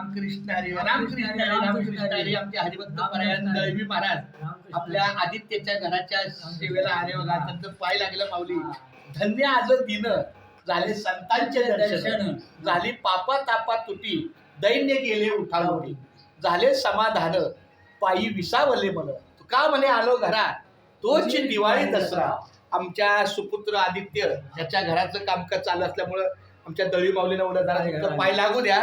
रामकृष्ण हरी रामकृष्ण हरी रामकृष्ण हरी आमचे हरिभक्त परायण दळवी महाराज. आपल्या आदित्यच्या घराच्या सेवेला आले बघा त्यांचं पाय लागलं माऊली. धन्य आज दिन झाले संतांचे दर्शन. झाली पापा तापा तुटी. दैन्य गेले उठावटी. झाले समाधान. पायी विसावले मन. तुका म्हणे आलो घरा तोच दिवाळी दसरा. आमच्या सुपुत्र आदित्य याच्या घराचं कामकाज चालू असल्यामुळं आमच्या दळी माऊलीनं उलट जरा पाय लागू द्या.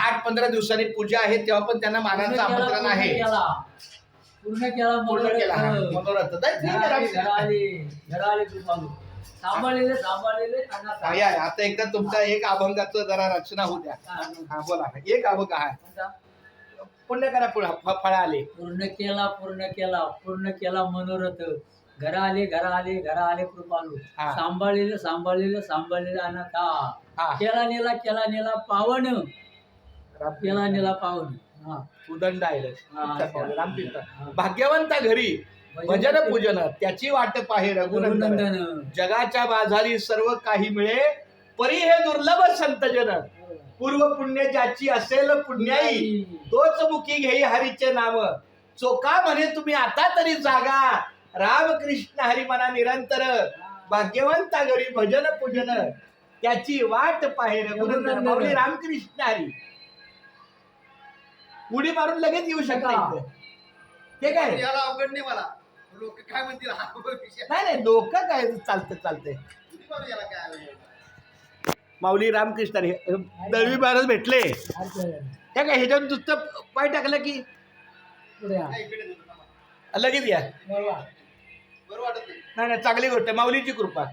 आठ पंधरा दिवसांनी पूजा आहे तेव्हा पण त्यांना मानाचं आमंत्रण आहे. पूर्ण केला पूर्ण केला. आता एकदा तुमचा एक अभंगाचं जरा रचना होऊ द्या. बोला. एक अभंग आहे. पुण्य करा पुढे फळ आले. पूर्ण केला पूर्ण केला. पूर्ण केला मनोरथ. घरा आले घरा आले घरा आले कृपालू. सांभाळलेले सांभाळलेले सांभाळलेले अनाथा. केला नेला केला नेला पावन राम- केला नेला पावन हा. उदंड आहे. भाग्यवंता घरी. भजन पूजन. त्याची वाट पाहे रघुनंदन. जगाच्या बाजारी सर्व काही मिळे. परी हे दुर्लभ संतजन पूर्व पुण्य ज्याची असेल पुण्याई. तोच मुखी घेई हरीचे नाव. चोका म्हणे तुम्ही आता तरी जागा. रामकृष्ण हरी मना निरंतर भाग्यवंता घरी भजन पूजन. त्याची वाट पाहे रघुनंदन. माऊली रामकृष्ण हरी. उडी मारून लगेच येऊ शकता इथे. ते काय याला अवघड नाही मला. लोक काय म्हणतील हा नाही नाही लोक काय चालतं चालतंय? माऊली रामकृष्ण हरी दळवी महाराज भेटले. त्या काय ह्याच्यावर नुसतं पाय टाकलं की हा. लगेच या. बोलवा. बरं वाटत नाही. नाही नाही चांगली गोष्ट आहे. माऊलीची कृपा.